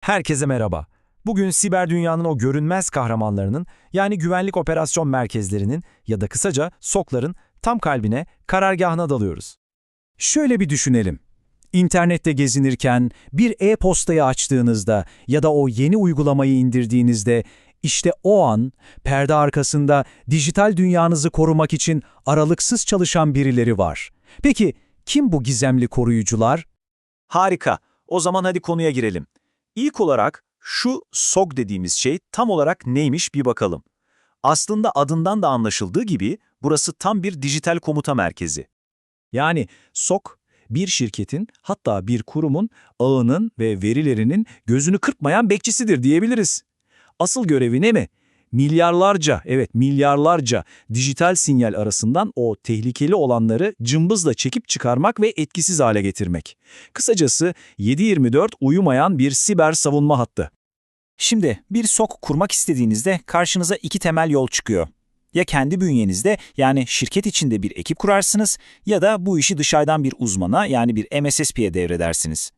Herkese merhaba. Bugün siber dünyanın o görünmez kahramanlarının yani güvenlik operasyon merkezlerinin ya da kısaca SOK'ların tam kalbine, karargahına dalıyoruz. Şöyle bir düşünelim. İnternette gezinirken bir e-postayı açtığınızda ya da o yeni uygulamayı indirdiğinizde işte o an perde arkasında dijital dünyanızı korumak için aralıksız çalışan birileri var. Peki kim bu gizemli koruyucular? Harika. O zaman hadi konuya girelim. İlk olarak şu SOG dediğimiz şey tam olarak neymiş bir bakalım. Aslında adından da anlaşıldığı gibi burası tam bir dijital komuta merkezi. Yani SOK, bir şirketin hatta bir kurumun ağının ve verilerinin gözünü kırpmayan bekçisidir diyebiliriz. Asıl görevi ne mi? Milyarlarca, evet milyarlarca dijital sinyal arasından o tehlikeli olanları cımbızla çekip çıkarmak ve etkisiz hale getirmek. Kısacası 7-24 uyumayan bir siber savunma hattı. Şimdi bir SOK kurmak istediğinizde karşınıza iki temel yol çıkıyor. Ya kendi bünyenizde yani şirket içinde bir ekip kurarsınız ya da bu işi dışarıdan bir uzmana yani bir MSSP'ye devredersiniz.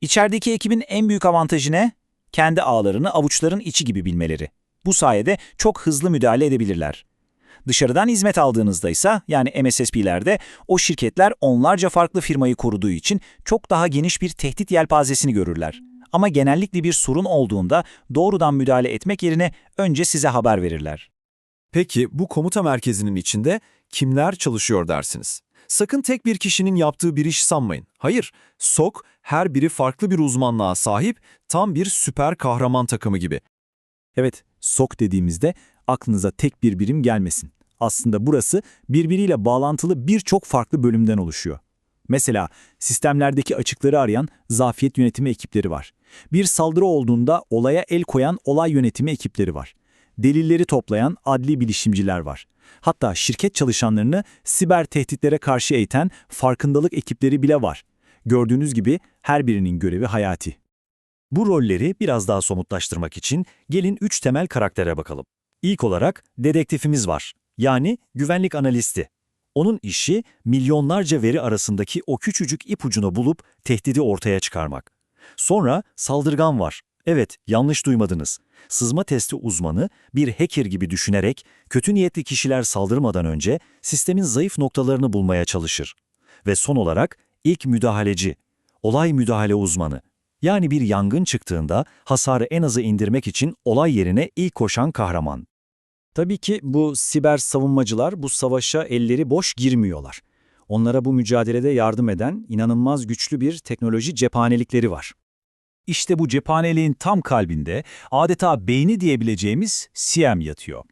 İçerideki ekibin en büyük avantajı ne? Kendi ağlarını avuçların içi gibi bilmeleri. Bu sayede çok hızlı müdahale edebilirler. Dışarıdan hizmet aldığınızda ise yani MSSP'lerde o şirketler onlarca farklı firmayı koruduğu için çok daha geniş bir tehdit yelpazesini görürler. Ama genellikle bir sorun olduğunda doğrudan müdahale etmek yerine önce size haber verirler. Peki bu komuta merkezinin içinde kimler çalışıyor dersiniz? Sakın tek bir kişinin yaptığı bir iş sanmayın. Hayır, SOK her biri farklı bir uzmanlığa sahip tam bir süper kahraman takımı gibi. Evet, SOK dediğimizde aklınıza tek bir birim gelmesin. Aslında burası birbiriyle bağlantılı birçok farklı bölümden oluşuyor. Mesela sistemlerdeki açıkları arayan zafiyet yönetimi ekipleri var. Bir saldırı olduğunda olaya el koyan olay yönetimi ekipleri var. Delilleri toplayan adli bilişimciler var. Hatta şirket çalışanlarını siber tehditlere karşı eğiten farkındalık ekipleri bile var. Gördüğünüz gibi her birinin görevi hayati. Bu rolleri biraz daha somutlaştırmak için gelin üç temel karaktere bakalım. İlk olarak dedektifimiz var, yani güvenlik analisti. Onun işi milyonlarca veri arasındaki o küçücük ipucunu bulup tehdidi ortaya çıkarmak. Sonra saldırgan var. Evet, yanlış duymadınız. Sızma testi uzmanı bir hacker gibi düşünerek kötü niyetli kişiler saldırmadan önce sistemin zayıf noktalarını bulmaya çalışır. Ve son olarak ilk müdahaleci, olay müdahale uzmanı. Yani bir yangın çıktığında hasarı en aza indirmek için olay yerine ilk koşan kahraman. Tabii ki bu siber savunmacılar bu savaşa elleri boş girmiyorlar. Onlara bu mücadelede yardım eden inanılmaz güçlü bir teknoloji cephanelikleri var. İşte bu cephaneliğin tam kalbinde adeta beyni diyebileceğimiz SIEM yatıyor.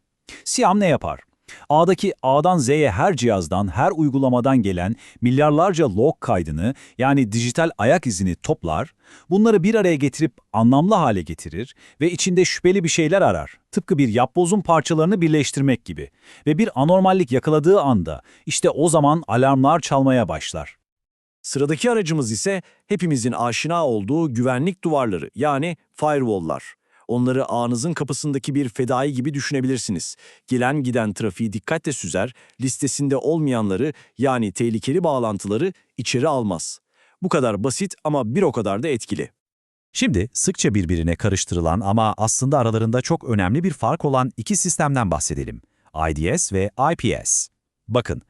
SIEM ne yapar? A'daki A'dan Z'ye her cihazdan, her uygulamadan gelen milyarlarca log kaydını yani dijital ayak izini toplar, bunları bir araya getirip anlamlı hale getirir ve içinde şüpheli bir şeyler arar. Tıpkı bir yapbozun parçalarını birleştirmek gibi. Ve bir anormallik yakaladığı anda işte o zaman alarmlar çalmaya başlar. Sıradaki aracımız ise hepimizin aşina olduğu güvenlik duvarları yani firewall'lar. Onları ağınızın kapısındaki bir fedai gibi düşünebilirsiniz. Gelen giden trafiği dikkatle süzer, listesinde olmayanları yani tehlikeli bağlantıları içeri almaz. Bu kadar basit ama bir o kadar da etkili. Şimdi sıkça birbirine karıştırılan ama aslında aralarında çok önemli bir fark olan iki sistemden bahsedelim. IDS ve IPS. Bakın,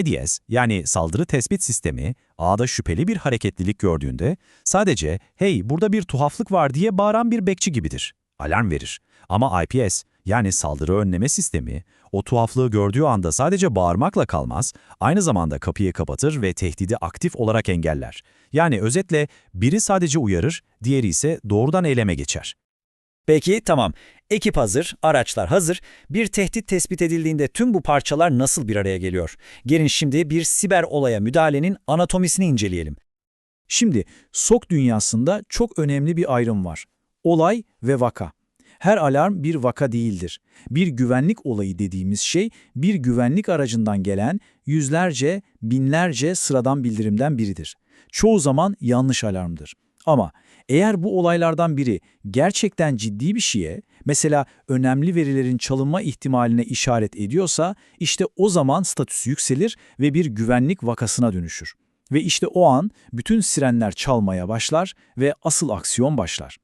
IDS yani saldırı tespit sistemi ağda şüpheli bir hareketlilik gördüğünde sadece hey burada bir tuhaflık var diye bağıran bir bekçi gibidir. Alarm verir. Ama IPS yani saldırı önleme sistemi o tuhaflığı gördüğü anda sadece bağırmakla kalmaz, aynı zamanda kapıyı kapatır ve tehdidi aktif olarak engeller. Yani özetle biri sadece uyarır, diğeri ise doğrudan eyleme geçer. Peki tamam. Ekip hazır, araçlar hazır. Bir tehdit tespit edildiğinde tüm bu parçalar nasıl bir araya geliyor? Gelin şimdi bir siber olaya müdahalenin anatomisini inceleyelim. Şimdi SOK dünyasında çok önemli bir ayrım var. Olay ve vaka. Her alarm bir vaka değildir. Bir güvenlik olayı dediğimiz şey bir güvenlik aracından gelen yüzlerce, binlerce sıradan bildirimden biridir. Çoğu zaman yanlış alarmdır. Ama eğer bu olaylardan biri gerçekten ciddi bir şeye, mesela önemli verilerin çalınma ihtimaline işaret ediyorsa, işte o zaman statüsü yükselir ve bir güvenlik vakasına dönüşür. Ve işte o an bütün sirenler çalmaya başlar ve asıl aksiyon başlar.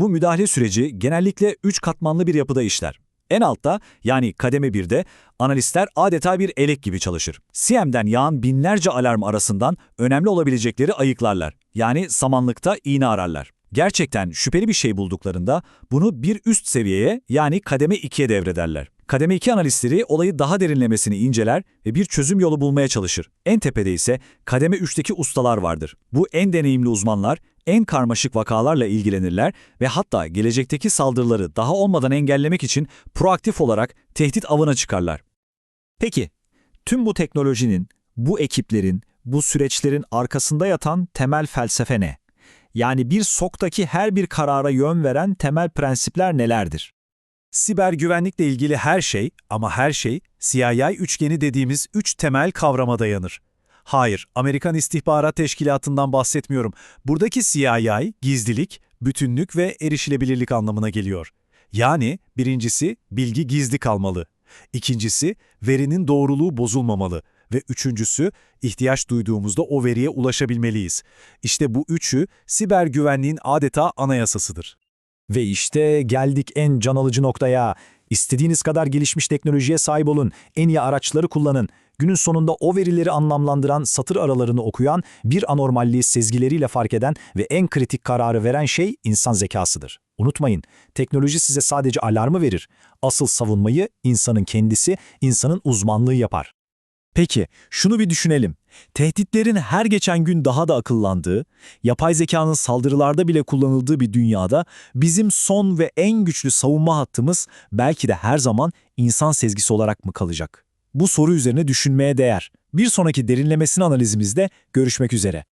Bu müdahale süreci genellikle 3 katmanlı bir yapıda işler. En altta yani kademe 1'de analistler adeta bir elek gibi çalışır. CM'den yağan binlerce alarm arasından önemli olabilecekleri ayıklarlar. Yani samanlıkta iğne ararlar. Gerçekten şüpheli bir şey bulduklarında bunu bir üst seviyeye yani kademe 2'ye devrederler. Kademe 2 analistleri olayı daha derinlemesini inceler ve bir çözüm yolu bulmaya çalışır. En tepede ise kademe 3'teki ustalar vardır. Bu en deneyimli uzmanlar en karmaşık vakalarla ilgilenirler ve hatta gelecekteki saldırıları daha olmadan engellemek için proaktif olarak tehdit avına çıkarlar. Peki, tüm bu teknolojinin, bu ekiplerin, bu süreçlerin arkasında yatan temel felsefe ne? Yani bir SOK'taki her bir karara yön veren temel prensipler nelerdir? Siber güvenlikle ilgili her şey ama her şey CIA üçgeni dediğimiz üç temel kavrama dayanır. Hayır, Amerikan İstihbarat Teşkilatı'ndan bahsetmiyorum. Buradaki CIA, gizlilik, bütünlük ve erişilebilirlik anlamına geliyor. Yani birincisi bilgi gizli kalmalı. İkincisi verinin doğruluğu bozulmamalı. Ve üçüncüsü ihtiyaç duyduğumuzda o veriye ulaşabilmeliyiz. İşte bu üçü siber güvenliğin adeta anayasasıdır. Ve işte geldik en can alıcı noktaya. İstediğiniz kadar gelişmiş teknolojiye sahip olun, en iyi araçları kullanın. Günün sonunda o verileri anlamlandıran, satır aralarını okuyan, bir anormalliği sezgileriyle fark eden ve en kritik kararı veren şey insan zekasıdır. Unutmayın, teknoloji size sadece alarmı verir. Asıl savunmayı insanın kendisi, insanın uzmanlığı yapar. Peki, şunu bir düşünelim. Tehditlerin her geçen gün daha da akıllandığı, yapay zekanın saldırılarda bile kullanıldığı bir dünyada bizim son ve en güçlü savunma hattımız belki de her zaman insan sezgisi olarak mı kalacak? Bu soru üzerine düşünmeye değer. Bir sonraki derinlemesine analizimizde görüşmek üzere.